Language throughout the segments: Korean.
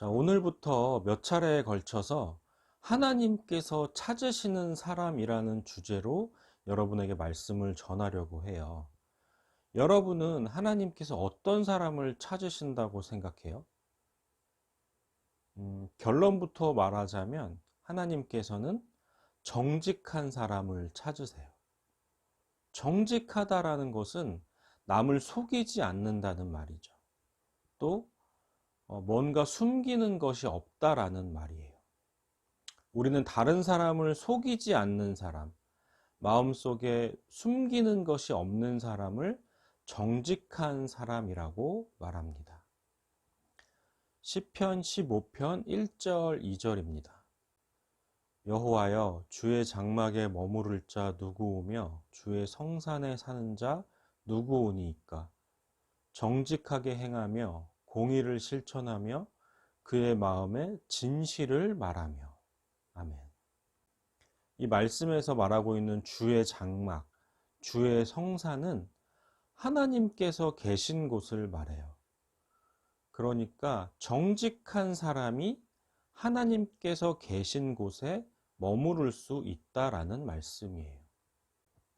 자, 오늘부터 몇 차례에 걸쳐서 하나님께서 찾으시는 사람이라는 주제로 여러분에게 말씀을 전하려고 해요. 여러분은 하나님께서 어떤 사람을 찾으신다고 생각해요? 음, 결론부터 말하자면 하나님께서는 정직한 사람을 찾으세요. 정직하다라는 것은 남을 속이지 않는다는 말이죠. 또 어, 뭔가 숨기는 것이 없다라는 말이에요. 우리는 다른 사람을 속이지 않는 사람, 마음속에 숨기는 것이 없는 사람을 정직한 사람이라고 말합니다. 시편 15편 1절 2절입니다. 여호와여 주의 장막에 머무를 자 누구오며 주의 성산에 사는 자 누구오니이까 정직하게 행하며 공의를 실천하며 그의 마음에 진실을 말하며 아멘. 이 말씀에서 말하고 있는 주의 장막, 주의 성산은 하나님께서 계신 곳을 말해요. 그러니까 정직한 사람이 하나님께서 계신 곳에 머무를 수 있다라는 말씀이에요.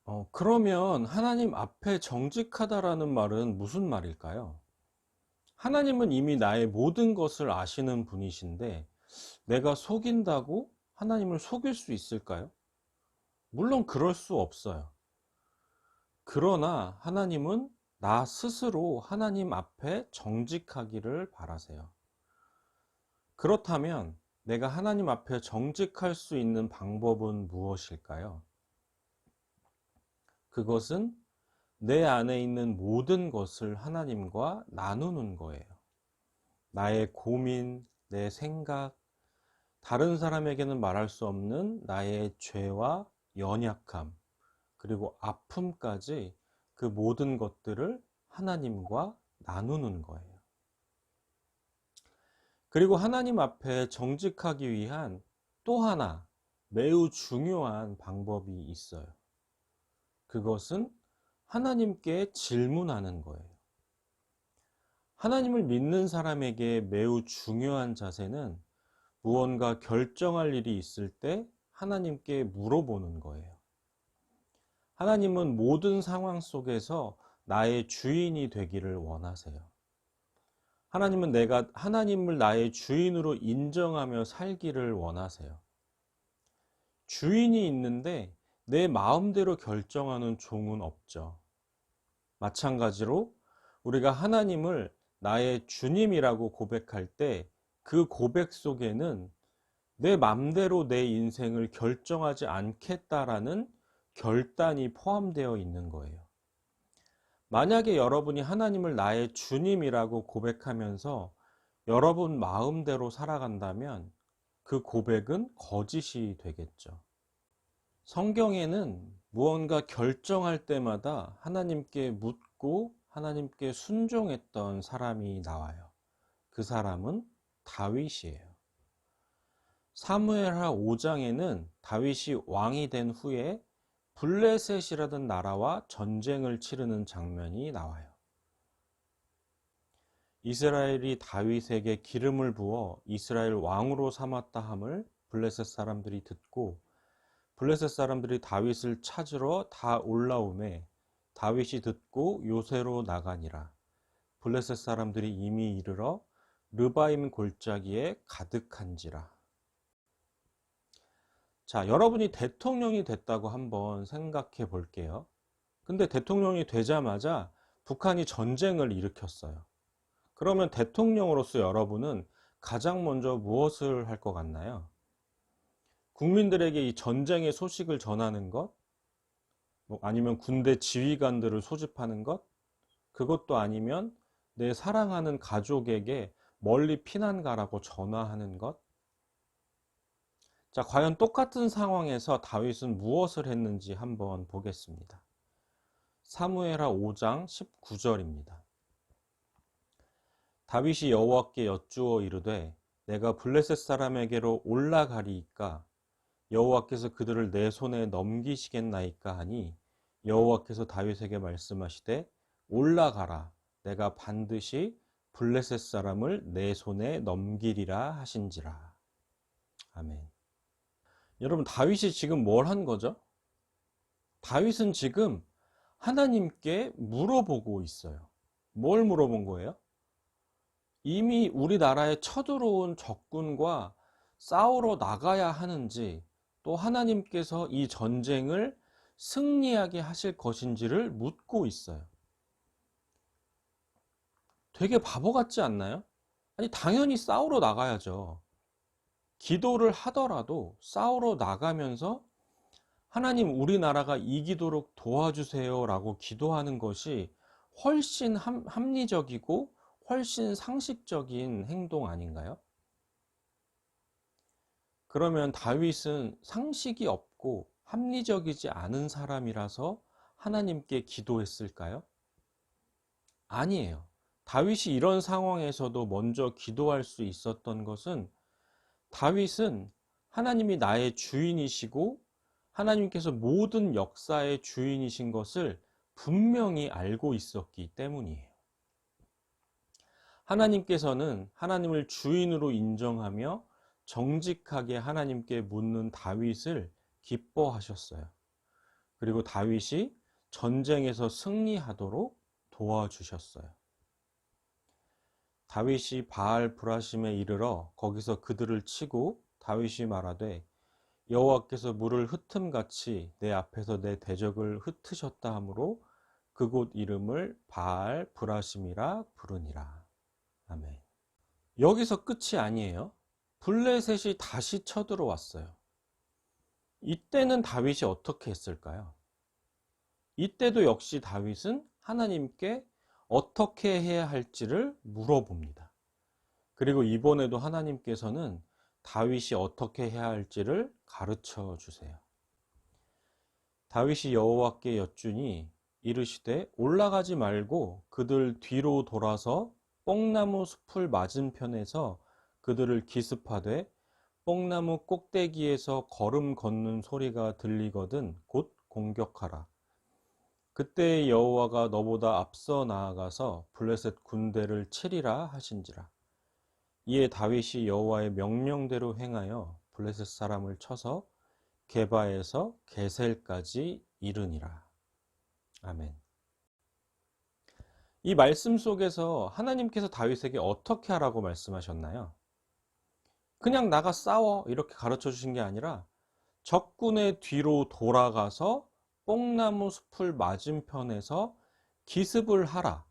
어, 그러면 하나님 앞에 정직하다라는 말은 무슨 말일까요? 하나님은 이미 나의 모든 것을 아시는 분이신데 내가 속인다고 하나님을 속일 수 있을까요? 물론 그럴 수 없어요. 그러나 하나님은 나 스스로 하나님 앞에 정직하기를 바라세요. 그렇다면 내가 하나님 앞에 정직할 수 있는 방법은 무엇일까요? 그것은 내 안에 있는 모든 것을 하나님과 나누는 거예요. 나의 고민, 내 생각, 다른 사람에게는 말할 수 없는 나의 죄와 연약함, 그리고 아픔까지 그 모든 것들을 하나님과 나누는 거예요. 그리고 하나님 앞에 정직하기 위한 또 하나 매우 중요한 방법이 있어요. 그것은 하나님께 질문하는 거예요. 하나님을 믿는 사람에게 매우 중요한 자세는 무언가 결정할 일이 있을 때 하나님께 물어보는 거예요. 하나님은 모든 상황 속에서 나의 주인이 되기를 원하세요. 하나님은 내가 하나님을 나의 주인으로 인정하며 살기를 원하세요. 주인이 있는데 내 마음대로 결정하는 종은 없죠. 마찬가지로 우리가 하나님을 나의 주님이라고 고백할 때 그 고백 속에는 내 맘대로 내 인생을 결정하지 않겠다라는 결단이 포함되어 있는 거예요. 만약에 여러분이 하나님을 나의 주님이라고 고백하면서 여러분 마음대로 살아간다면 그 고백은 거짓이 되겠죠. 성경에는 무언가 결정할 때마다 하나님께 묻고 하나님께 순종했던 사람이 나와요. 그 사람은 다윗이에요. 사무엘하 5장에는 다윗이 왕이 된 후에 블레셋이라는 나라와 전쟁을 치르는 장면이 나와요. 이스라엘이 다윗에게 기름을 부어 이스라엘 왕으로 삼았다 함을 블레셋 사람들이 듣고 블레셋 사람들이 다윗을 찾으러 다 올라오매 다윗이 듣고 요새로 나가니라. 블레셋 사람들이 이미 이르러 르바임 골짜기에 가득한지라. 자, 여러분이 대통령이 됐다고 한번 생각해 볼게요. 근데 대통령이 되자마자 북한이 전쟁을 일으켰어요. 그러면 대통령으로서 여러분은 가장 먼저 무엇을 할 것 같나요? 국민들에게 이 전쟁의 소식을 전하는 것, 뭐 아니면 군대 지휘관들을 소집하는 것, 그것도 아니면 내 사랑하는 가족에게 멀리 피난 가라고 전화하는 것. 자, 과연 똑같은 상황에서 다윗은 무엇을 했는지 한번 보겠습니다. 사무엘하 5장 19절입니다. 다윗이 여호와께 여쭈어 이르되 내가 블레셋 사람에게로 올라가리이까 여호와께서 그들을 내 손에 넘기시겠나이까 하니 여호와께서 다윗에게 말씀하시되 올라가라 내가 반드시 블레셋 사람을 내 손에 넘기리라 하신지라. 아멘. 여러분, 다윗이 지금 뭘 한 거죠? 다윗은 지금 하나님께 물어보고 있어요. 뭘 물어본 거예요? 이미 우리나라에 쳐들어온 적군과 싸우러 나가야 하는지 또 하나님께서 이 전쟁을 승리하게 하실 것인지를 묻고 있어요. 되게 바보 같지 않나요? 아니, 당연히 싸우러 나가야죠. 기도를 하더라도 싸우러 나가면서 하나님 우리나라가 이기도록 도와주세요 라고 기도하는 것이 훨씬 합, 합리적이고 훨씬 상식적인 행동 아닌가요? 그러면 다윗은 상식이 없고 합리적이지 않은 사람이라서 하나님께 기도했을까요? 아니에요. 다윗이 이런 상황에서도 먼저 기도할 수 있었던 것은 다윗은 하나님이 나의 주인이시고 하나님께서 모든 역사의 주인이신 것을 분명히 알고 있었기 때문이에요. 하나님께서는 하나님을 주인으로 인정하며 정직하게 하나님께 묻는 다윗을 기뻐하셨어요. 그리고 다윗이 전쟁에서 승리하도록 도와주셨어요. 다윗이 바알 브라심에 이르러 거기서 그들을 치고 다윗이 말하되 여호와께서 물을 흩음 같이 내 앞에서 내 대적을 흩으셨다 하므로 그곳 이름을 바알 브라심이라 부르니라. 아멘. 여기서 끝이 아니에요. 블레셋이 다시 쳐들어왔어요. 이때는 다윗이 어떻게 했을까요? 이때도 역시 다윗은 하나님께 어떻게 해야 할지를 물어봅니다. 그리고 이번에도 하나님께서는 다윗이 어떻게 해야 할지를 가르쳐 주세요. 다윗이 여호와께 여쭈니 이르시되 올라가지 말고 그들 뒤로 돌아서 뽕나무 숲을 맞은편에서 그들을 기습하되 뽕나무 꼭대기에서 걸음 걷는 소리가 들리거든 곧 공격하라. 그때 여호와가 너보다 앞서 나아가서 블레셋 군대를 치리라 하신지라. 이에 다윗이 여호와의 명령대로 행하여 블레셋 사람을 쳐서 게바에서 게셀까지 이르니라. 아멘. 이 말씀 속에서 하나님께서 다윗에게 어떻게 하라고 말씀하셨나요? 그냥 나가 싸워 이렇게 가르쳐 주신 게 아니라 적군의 뒤로 돌아가서 뽕나무 숲을 맞은편에서 기습을 하라.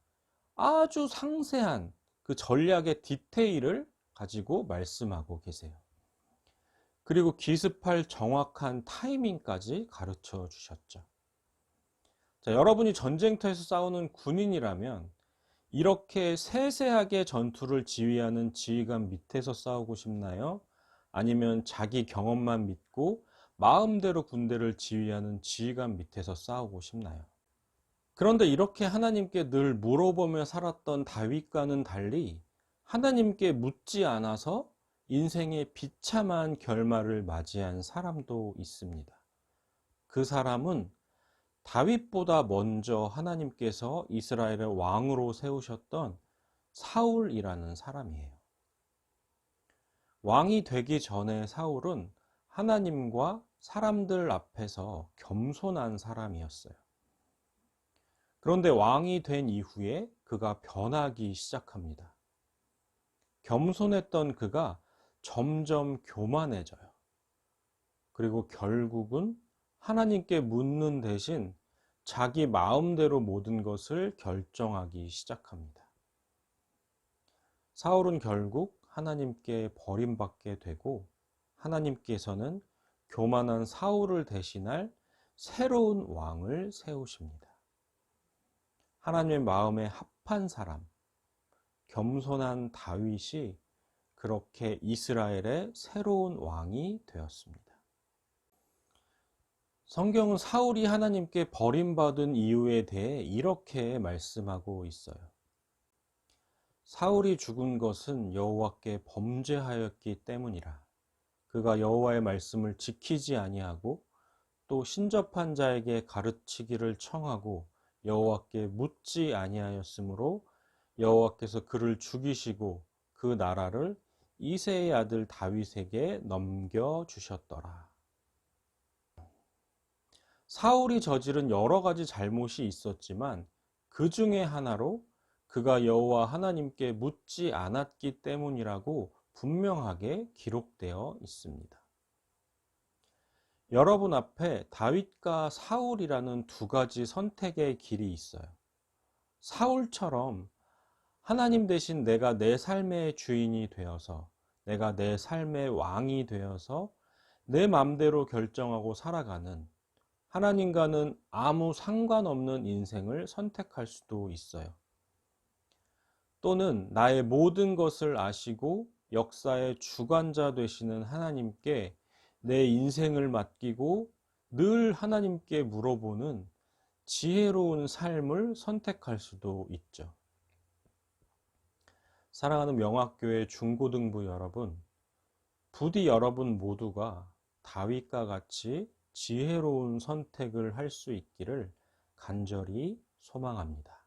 아주 상세한 그 전략의 디테일을 가지고 말씀하고 계세요. 그리고 기습할 정확한 타이밍까지 가르쳐 주셨죠. 자, 여러분이 전쟁터에서 싸우는 군인이라면 이렇게 세세하게 전투를 지휘하는 지휘관 밑에서 싸우고 싶나요? 아니면 자기 경험만 믿고 마음대로 군대를 지휘하는 지휘관 밑에서 싸우고 싶나요? 그런데 이렇게 하나님께 늘 물어보며 살았던 다윗과는 달리 하나님께 묻지 않아서 인생의 비참한 결말을 맞이한 사람도 있습니다. 그 사람은 다윗보다 먼저 하나님께서 이스라엘의 왕으로 세우셨던 사울이라는 사람이에요. 왕이 되기 전에 사울은 하나님과 사람들 앞에서 겸손한 사람이었어요. 그런데 왕이 된 이후에 그가 변하기 시작합니다. 겸손했던 그가 점점 교만해져요. 그리고 결국은 하나님께 묻는 대신 자기 마음대로 모든 것을 결정하기 시작합니다. 사울은 결국 하나님께 버림받게 되고 하나님께서는 교만한 사울을 대신할 새로운 왕을 세우십니다. 하나님의 마음에 합한 사람, 겸손한 다윗이 그렇게 이스라엘의 새로운 왕이 되었습니다. 성경은 사울이 하나님께 버림받은 이유에 대해 이렇게 말씀하고 있어요. 사울이 죽은 것은 여호와께 범죄하였기 때문이라. 그가 여호와의 말씀을 지키지 아니하고 또 신접한 자에게 가르치기를 청하고 여호와께 묻지 아니하였으므로 여호와께서 그를 죽이시고 그 나라를 이세의 아들 다윗에게 넘겨 주셨더라. 사울이 저지른 여러 가지 잘못이 있었지만 그 중에 하나로 그가 여호와 하나님께 묻지 않았기 때문이라고 분명하게 기록되어 있습니다. 여러분 앞에 다윗과 사울이라는 두 가지 선택의 길이 있어요. 사울처럼 하나님 대신 내가 내 삶의 주인이 되어서 내가 내 삶의 왕이 되어서 내 맘대로 결정하고 살아가는 하나님과는 아무 상관없는 인생을 선택할 수도 있어요. 또는 나의 모든 것을 아시고 역사의 주관자 되시는 하나님께 내 인생을 맡기고 늘 하나님께 물어보는 지혜로운 삶을 선택할 수도 있죠. 사랑하는 명학교의 중고등부 여러분, 부디 여러분 모두가 다윗과 같이 지혜로운 선택을 할 수 있기를 간절히 소망합니다.